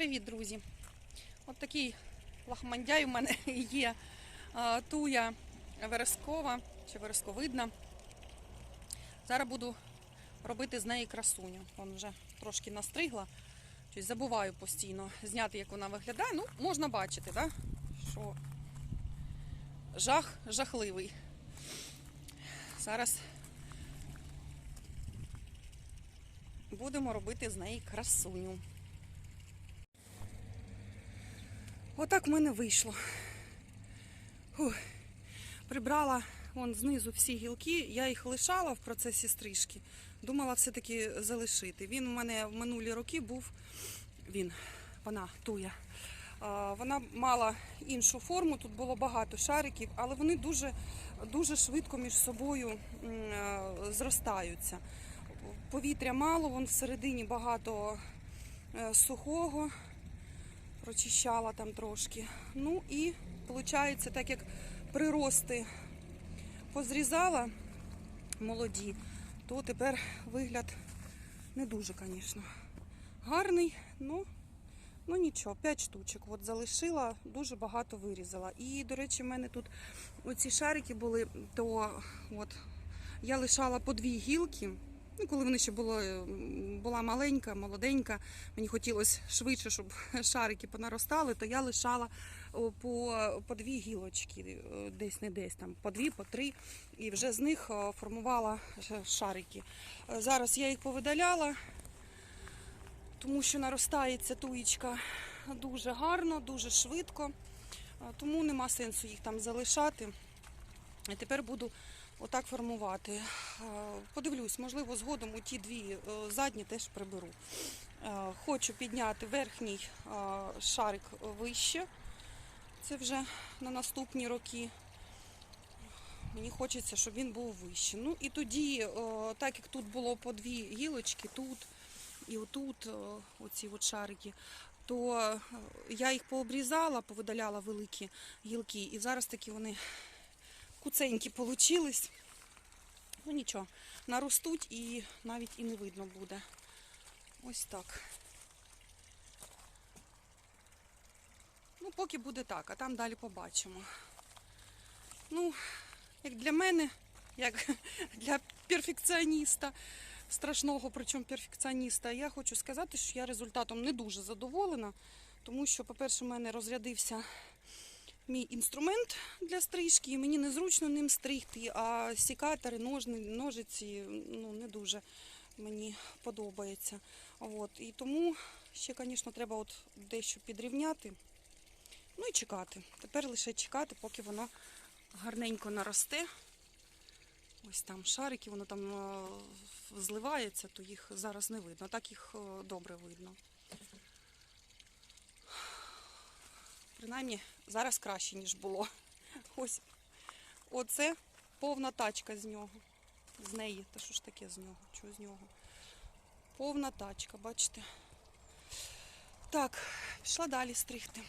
Привіт, друзі! От такий лахмандяй у мене є туя верескова чи вересковидна. Зараз буду робити з неї красуню. Вон вже трошки настригла. Щось забуваю постійно зняти, як вона виглядає. Ну, можна бачити, да? що жах жахливий. Зараз будемо робити з неї красуню. Отак в мене вийшло. Фух. Прибрала вон знизу всі гілки, я їх лишала в процесі стрижки. Думала все-таки залишити. Він у мене в минулі роки був, він, вона, туя. Вона мала іншу форму, тут було багато шариків, але вони дуже, дуже швидко між собою е, зростаються. Повітря мало, вон всередині багато е, сухого прочищала там трошки. Ну і виходить, так як прирости позрізала молоді, то тепер вигляд не дуже, звісно. Гарний, ну, ну нічого, 5 штучок. От залишила, дуже багато вирізала. І, до речі, в мене тут оці шарики були, то от я лишала по дві гілки. Ну, коли вони ще було, м, була маленька, молоденька, мені хотілося швидше, щоб шарики понаростали, то я лишала по, по дві гілочки, е, десь не десь там, по дві, по три, і вже з них е, формувала шарики. Е, Зараз я їх повидаляла, тому що наростається туєчка дуже гарно, дуже швидко, е, тому нема сенсу їх там залишати. І тепер буду отак формувати. Е, Подивлюсь, можливо, згодом у ті дві е, задні теж приберу. Е, Хочу підняти верхній шарик вище. Це вже на наступні роки. Мені хочеться, щоб він був вище. Ну і тоді, так як тут було по дві гілочки, тут і отут оці от шарики, то я їх пообрізала, повидаляла великі гілки, і зараз такі вони куценькі получились. Ну нічого, наростуть і навіть і не видно буде. Ось так. Ну, поки буде так, а там далі побачимо. Ну, як для мене, як для перфекціоніста, страшного, причому перфекціоніста, я хочу сказати, що я результатом не дуже задоволена, тому що, по-перше, в мене розрядився мій інструмент для стрижки, і мені незручно ним стригти, а сікатори, ножиці ну, не дуже мені подобається. От. І тому ще, звісно, треба от дещо підрівняти. Ну і чекати. Тепер лише чекати, поки воно гарненько наросте. Ось там шарики, воно там е, зливається, то їх зараз не видно. Так їх е, добре видно. Принаймні, зараз краще, ніж було. Ось оце повна тачка з нього. З неї. Та що ж таке з нього? Чого з нього? Повна тачка, бачите? Так, пішла далі стригти.